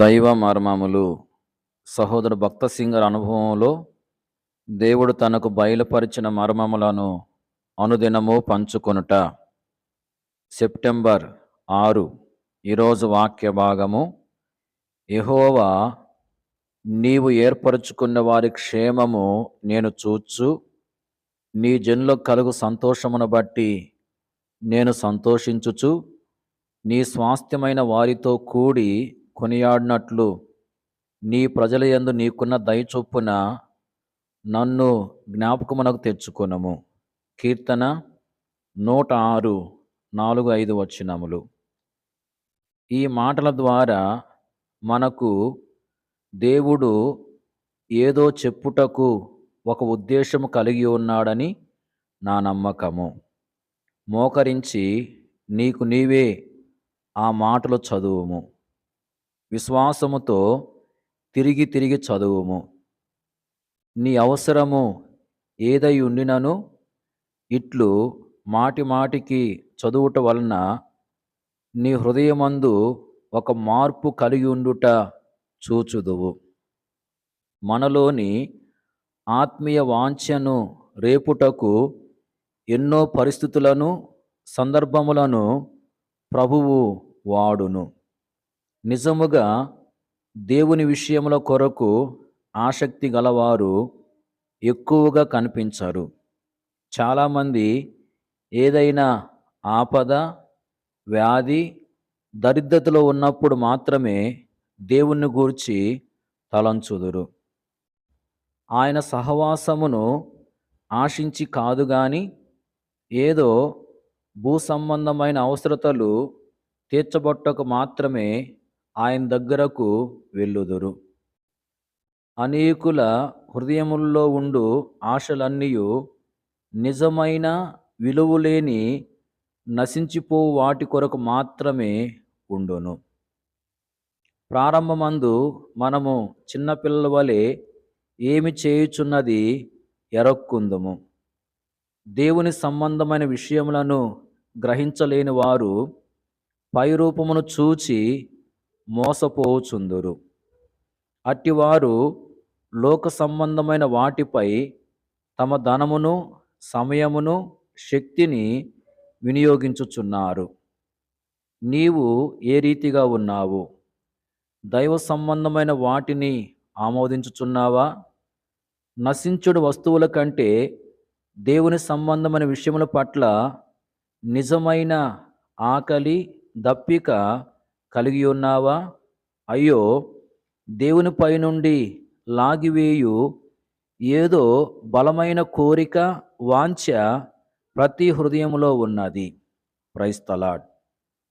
దైవ మర్మములు. సహోదరు భక్త సింగర్ అనుభవంలో దేవుడు తనకు బయలుపరిచిన మర్మములను అనుదినము పంచుకొనుట. సెప్టెంబర్ ఆరు ఈరోజు వాక్య భాగము. ఎహోవా నీవు ఏర్పరచుకున్న వారి క్షేమము నేను చూచు. నీ జన్లో కలుగు సంతోషమును బట్టి నేను సంతోషించుచు. నీ స్వాస్థ్యమైన వారితో కూడి కొనియాడినట్లు నీ ప్రజల యందు నీకున్న దయచొప్పున నన్ను జ్ఞాపకమునకు తెచ్చుకొనము. కీర్తన నూట ఆరు నాలుగు ఐదు వచ్చినములు ఈ మాటల ద్వారా మనకు దేవుడు ఏదో చెప్పుటకు ఒక ఉద్దేశము కలిగి ఉన్నాడని నా నమ్మకము. మోకరించి నీకు నీవే ఆ మాటలు చదువుము. విశ్వాసముతో తిరిగి తిరిగి చదువుము. నీ అవసరము ఏదై ఉండినను ఇట్లు మాటి మాటికి చదువుట వలన నీ హృదయమందు ఒక మార్పు కలిగి ఉండుట చూచుదువు. మనలోని ఆత్మీయ వాంఛను రేపుటకు ఎన్నో పరిస్థితులను సందర్భములను ప్రభువు వాడును. నిజముగా దేవుని విషయముల కొరకు ఆసక్తి గలవారు ఎక్కువగా కనిపించరు. చాలామంది ఏదైనా ఆపద వ్యాధి దరిద్రతలో ఉన్నప్పుడు మాత్రమే దేవుణ్ణి గూర్చి తలంచుదురు. ఆయన సహవాసమును ఆశించి కాదు కానీ ఏదో భూ సంబంధమైన అవసరతలు తీర్చబొట్టకు మాత్రమే ఆయన దగ్గరకు వెళ్ళుదురు. అనేకుల హృదయముల్లో ఉండు ఆశలన్నీ నిజమైన విలువలేని నశించిపో వాటి కొరకు మాత్రమే ఉండును. ప్రారంభమందు మనము చిన్నపిల్లల వలె ఏమి చేయుచున్నది ఎరక్కుందుము. దేవుని సంబంధమైన విషయములను గ్రహించలేని వారు పైరూపమును చూచి మోసపోచుందురు. అట్టివారు లోక సంబంధమైన వాటిపై తమ ధనమును సమయమును శక్తిని వినియోగించుచున్నారు. నీవు ఏ రీతిగా ఉన్నావు? దైవ సంబంధమైన వాటిని ఆమోదించుచున్నావా? నశించుడు వస్తువుల కంటే దేవుని సంబంధమైన విషయముల పట్ల నిజమైన ఆకలి దప్పిక కలిగి ఉన్నావా? అయ్యో దేవునిపై నుండి లాగివేయు. ఏదో బలమైన కోరిక వాంఛ ప్రతి హృదయంలో ఉన్నది. ప్రైస్తలాడ్